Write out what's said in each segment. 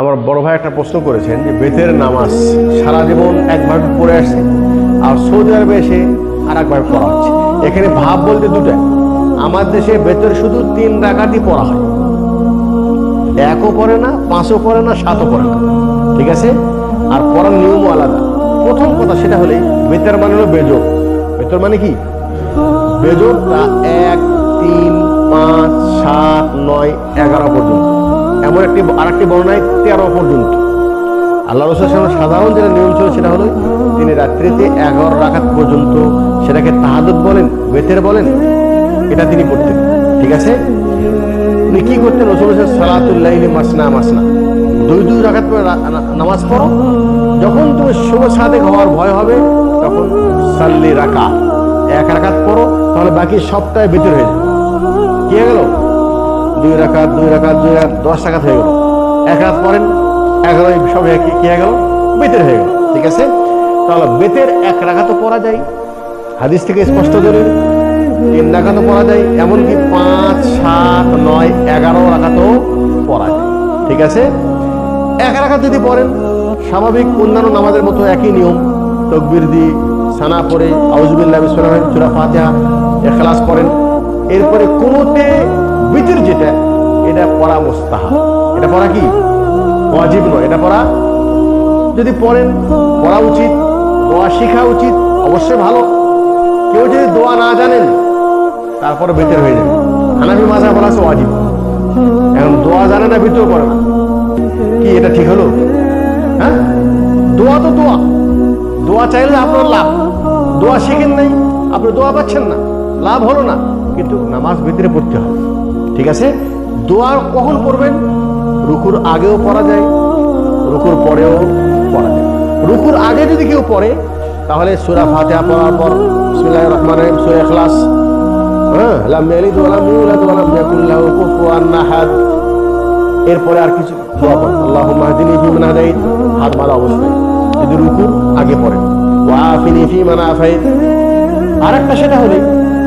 আমার বড় ভাই একটা প্রশ্ন করেছেন যে বেতের নামাজ সারা জীবন একভাবে পড়ে আসছে, আর সৌদি আরবে এসে আর একভাবে পড়া হচ্ছে। এখানে ভাব বলতে দুটাই আমার দেশে বেতের শুধু তিন রাকাতই পড়া হয়। একও পড়ে না, পাঁচও পড়ে না, সাতও পড়ে না। ঠিক আছে? আর পড়ার নিয়মও আলাদা। প্রথম কথা সেটা হলে বেতের মানে হলো বেজোর বেতর মানে কি? বেজোরটা এক, তিন এমন একটি আর একটি বর্ণায় তেরো পর্যন্ত। আল্লাহ রসুল সাধারণ যেটা নিয়ম ছিল সেটা হলো, তিনি রাত্রিতে এগারো রাখাত পর্যন্ত সেটাকে তাহাদুত বলেন বেতের বলেন, এটা তিনি করতেন ঠিক আছে? উনি কি করতেন? রসুল সালাতুল্লাহ মাসনা মাসনা। দুই দুই রাখাত করে রা- না- নামাজ পড়ো। যখন তুমি শুভ সাদেক হওয়ার ভয় হবে, তখন সাল্লি রাকা এক রাখাত পড়ো, তাহলে বাকি সবটাই বেতর হয়ে যাবে। কি হয়ে গেল? দুই রাকাত দুই রাকাত দুই রাকাত দশ রাখাত হয়ে গেল। এক রাত পড়েন, এগারো সব কি হয়ে গেল বেতের হয়ে গেল, ঠিক আছে? তাহলে বেতের এক রাখাতও পড়া যায়, হাদিস থেকে স্পষ্ট দলিল তিন রাখাতও পড়া যায়, এমনকি পাঁচ, সাত, নয়, এগারো রাখাতও পড়া যায়, ঠিক আছে? এক রাখাত যদি পড়েন, স্বাভাবিক অন্যান্য নামাজের মতো একই নিয়ম, তকবির দি, সানা পড়ে আউজবিল্লাহ বিসমিল্লাহ সূরা ফাতিহা, এখলাস পড়েন, এরপরে কোনোতে বিতির যেটা এটা পড়া মোস্তাহা এটা পড়া কি? ওয়াজিব নয়, এটা পড়া? যদি পড়েন, পড়া উচিত, দোয়া শেখা উচিত, অবশ্যই ভালো। কেউ যদি দোয়া না জানেন, তারপরে বেতের হয়ে যাবে। হানাফি মাজা বলা আছে ওয়াজিব। এখন দোয়া জানে না ভিতর পড়ে না। কি, এটা ঠিক হলো? হ্যাঁ? দোয়া তো দোয়া। দোয়া চাইলে আপনার লাভ। দোয়া শিখেন নাই, আপনি দোয়া পাচ্ছেন না। লাভ হলো না, কিন্তু নামাজ ভিতরে পড়তে হবে। ঠিক আছে? দোয়া কখন পড়বেন রুকুর আগেও পড়া যায়, রুকুর পরেও পড়া যায়। রুকুর আগে যদি কেউ পড়ে, তাহলে সুরা ফাতিহা পড়ার পর বিসমিল্লাহির রহমানির রহিম, সূরা ইখলাস। হ্যাঁ এরপরে আর কিছু হাদাইত। হাত মারা অবস্থায় যদি রুকুর আগে পড়েন। আফাইত। আরেকটা সেটা হলে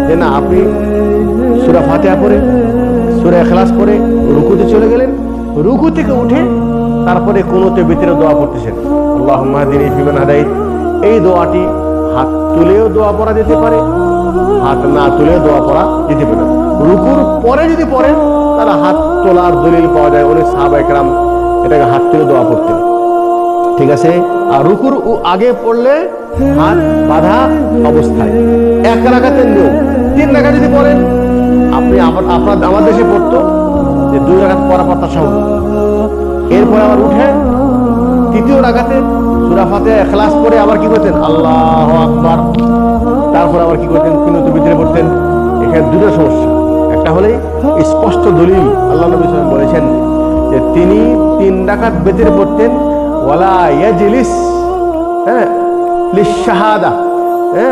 যে, না, আপনি সূরা ফাতিহা পড়ে সূরা ইখলাস পড়ে রুকুতে চলে গেলেন। রুকু থেকে উঠে তারপরে কোনোতে ভিতরে দোয়া পড়তেছেন। আল্লাহুম্মা হদিনি ফিমান হাদাইত। এই দোয়াটি হাত তুলেও দোয়া পড়া যেতে পারে, হাত না তুলে দোয়া পড়া যেতে পারে। রুকুর পরে যদি পড়েন, তাহলে হাত তোলার দলিল পাওয়া যায় অনেক সাহাবা একরাম এটাকে হাত তুলে দোয়া পড়তেন। ঠিক আছে? আর রুকুর আগে পড়লে হাত বাধা অবস্থায়। এক রাখাতের নিয়ম। তিন রাখা যদি পড়েন আমার দেশে পড়তো যে দুই রাখাত পড়া পড়তা সহজ এরপরে আবার উঠে তৃতীয় রাখাতে সুরা ফাতে এখলাস করে আবার কি করতেন? আল্লাহ আকবার। তারপর আবার কি করতেন? কিনত ভিতরে পড়তেন। এখানে দুটো সমস্যা। একটা হলে স্পষ্ট দলিল আল্লাহ নবী বলেছেন যে তিনি তিন ডাকাত বেতের পড়তেন। ওয়ালা ইয়াজলিস হ্যাঁ শাহাদা হ্যাঁ